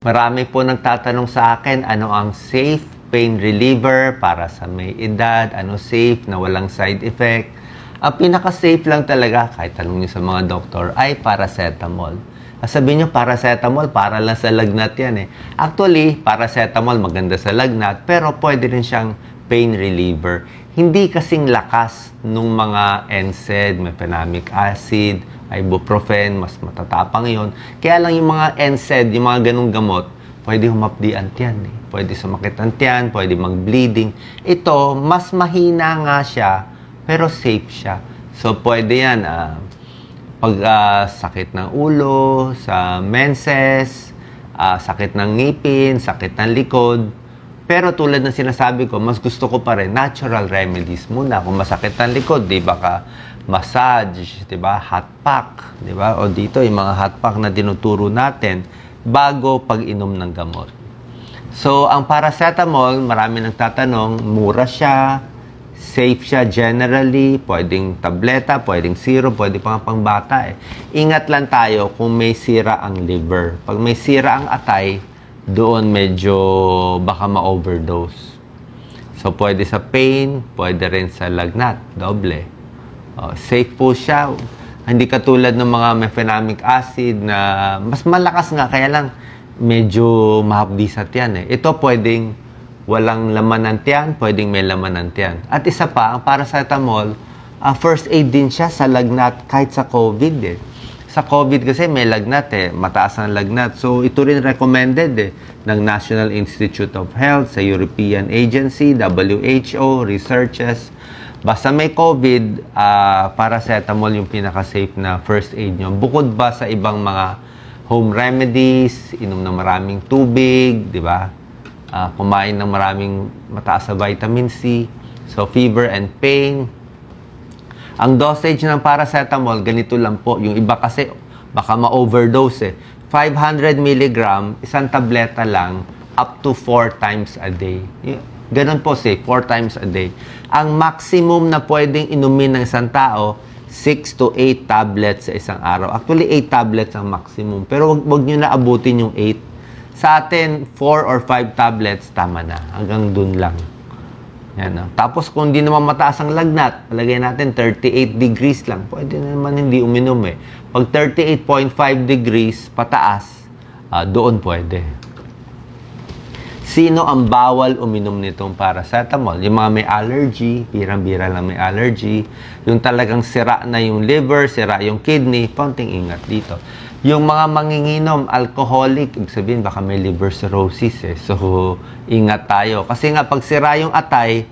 Marami po nagtatanong sa akin ano ang safe pain reliever para sa may edad, ano safe na walang side effect. Ang pinaka-safe lang talaga, kahit tanong niyo sa mga doktor, ay paracetamol. Sabihin niyo, paracetamol, para lang sa lagnat yan eh. Actually, paracetamol maganda sa lagnat, pero pwede rin siyang pain reliever. Hindi kasing lakas nung mga NSAID, mefenamic acid, ibuprofen, mas matatapang yon. Kaya lang yung mga NSAID, yung mga ganung gamot, pwede humapdi ang tiyan eh. Pwede sumakit ang tiyan, pwede mag-bleeding. Ito, mas mahina nga siya, pero safe siya. So, pwede yan, ah, pag ah, sakit ng ulo, sa menses, ah, sakit ng ngipin, sakit ng likod. Pero tulad ng sinasabi ko, mas gusto ko pa rin natural remedies muna. Kung masakit ng likod, di ba ka massage, di ba? Hot pack, di ba? O dito, yung mga hot pack na dinuturo natin bago pag-inom ng gamot. So, ang paracetamol, marami nagtatanong, mura siya, safe siya generally, pwedeng tableta, pwedeng syrup, pwede pang bata eh. Ingat lang tayo kung may sira ang liver. Pag may sira ang atay, doon medyo baka ma-overdose. So, pwede sa pain, pwede rin sa lagnat, doble. Oh, safe po siya. Hindi katulad ng mga mefenamic acid na mas malakas nga, kaya lang medyo mahapdisat yan eh. Ito pwedeng walang laman ng tiyan, pwedeng may laman ng tiyan. At isa pa, ang paracetamol, ah, first aid din siya sa lagnat kahit sa COVID eh. Sa COVID kasi may lagnat eh, mataas ang lagnat. So ito rin recommended eh ng National Institute of Health, sa European Agency, WHO, researches. Basta may COVID, ah, paracetamol yung pinaka-safe na first aid nyo. Bukod ba sa ibang mga home remedies, inom ng maraming tubig, di ba? Ah, kumain ng maraming mataas sa vitamin C. So, fever and pain. Ang dosage ng paracetamol, ganito lang po. Yung iba kasi, baka ma-overdose eh. 500 milligram, isang tableta lang, up to 4 times a day. Ganun po say, 4 times a day. Ang maximum na pwedeng inumin ng isang tao, 6 to 8 tablets sa isang araw. Actually, 8 tablets ang maximum. Pero wag, wag nyo na abutin yung 8. Sa atin, 4 or 5 tablets, tama na. Hanggang dun lang. Yan, no? Tapos kung hindi naman mataas ang lagnat, palagay natin 38 degrees lang. Pwede naman hindi uminom eh. Pag 38.5 degrees pataas, ah, doon pwede. Sino ang bawal uminom nitong paracetamol? Yung mga may allergy, birang-bira lang may allergy. Yung talagang sira na yung liver, sira yung kidney, konting ingat dito. Yung mga manginginom, alcoholic, ibig sabihin baka may liver cirrhosis eh. So, ingat tayo. Kasi nga, pag sira yung atay,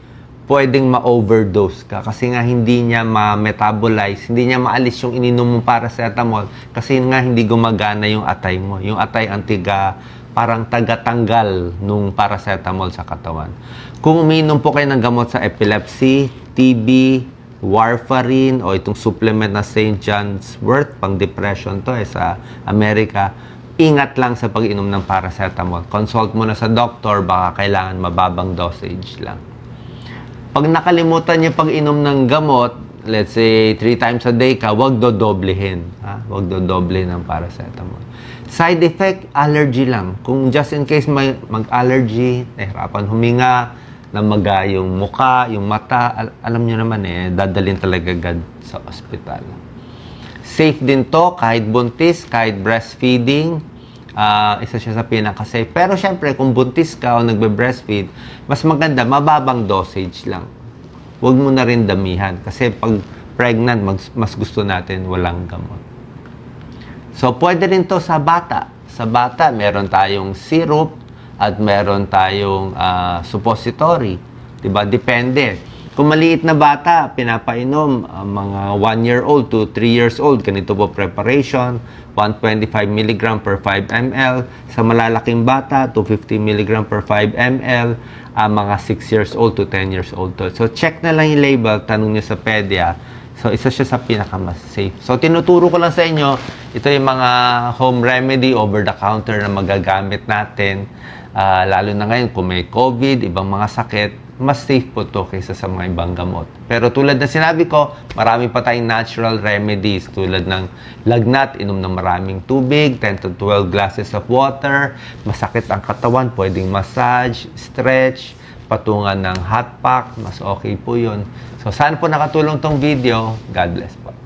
pwedeng ma-overdose ka. Kasi nga, hindi niya ma-metabolize, hindi niya maalis yung ininom mong paracetamol. Kasi nga, hindi gumagana yung atay mo. Yung atay ang tiga, parang tagatanggal nung paracetamol sa katawan. Kung uminom po kayo ng gamot sa epilepsy, TB, warfarin o itong supplement na St. John's Wort, pang depression to eh, sa Amerika, ingat lang sa pag-inom ng paracetamol. Consult mo na sa doktor, baka kailangan mababang dosage lang. Pag nakalimutan niyo pag-inom ng gamot, let's say 3 times a day ka, wag dodoblehin. Ha? Wag dodoblehin ng paracetamol. Side effect, allergy lang. Kung just in case may mag-allergy, nahirapan huminga, namaga yung muka, yung mata, al- alam niyo naman eh, dadalhin talaga agad sa ospital. Safe din to, kahit buntis, kahit breastfeeding, ah, isa siya sa pinaka-safe. Pero syempre, kung buntis ka o nagbe-breastfeed, mas maganda, mababang dosage lang. Huwag mo na rin damihan. Kasi pag pregnant, mas, mas gusto natin walang gamot. So, pwede rin to sa bata. Sa bata, meron tayong syrup at meron tayong ah, suppository. Diba? Depende. Kung maliit na bata, pinapainom ah, mga 1 year old to 3 years old. Ganito po preparation. 125 mg per 5 ml. Sa malalaking bata, 250 mg per 5 ml. Ah, mga 6 years old to 10 years old. To. So, check na lang yung label. Tanong nyo sa pedia. So, isa siya sa pinakamas safe. So, tinuturo ko lang sa inyo, ito yung mga home remedy, over-the-counter na magagamit natin. Ah, lalo na ngayon, kung may COVID, ibang mga sakit, mas safe po to kaysa sa mga ibang gamot. Pero tulad na sinabi ko, marami pa tayong natural remedies tulad ng lagnat, inom ng maraming tubig, 10 to 12 glasses of water, masakit ang katawan, pwedeng massage, stretch, patungan ng hot pack, mas okay po yun. So, saan po nakatulong tong video? God bless po.